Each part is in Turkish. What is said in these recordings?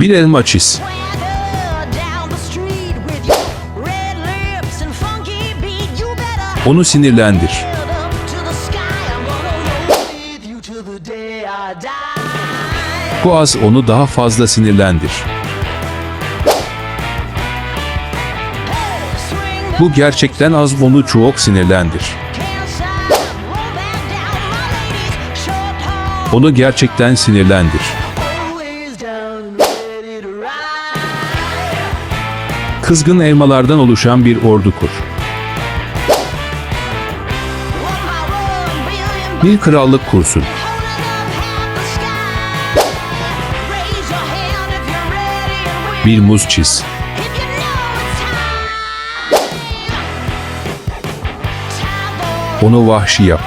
Bir elma çiz. Onu sinirlendir. Bu az onu daha fazla sinirlendir. Bu gerçekten az onu çok sinirlendir. Onu gerçekten sinirlendir. Kızgın elmalardan oluşan bir ordu kur. Bir krallık kursun. Bir muz çiz. Onu vahşi yap.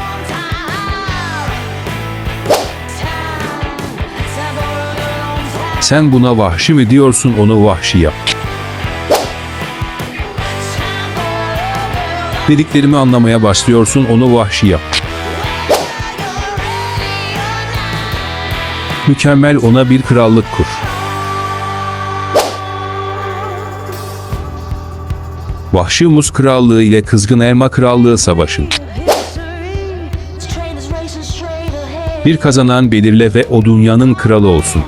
Sen buna vahşi mi diyorsun onu vahşi yap. Dediklerimi anlamaya başlıyorsun onu vahşi yap. Mükemmel ona bir krallık kur. Vahşi Muz Krallığı ile Kızgın Elma Krallığı savaşın. Bir kazanan belirle ve o dünyanın kralı olsun.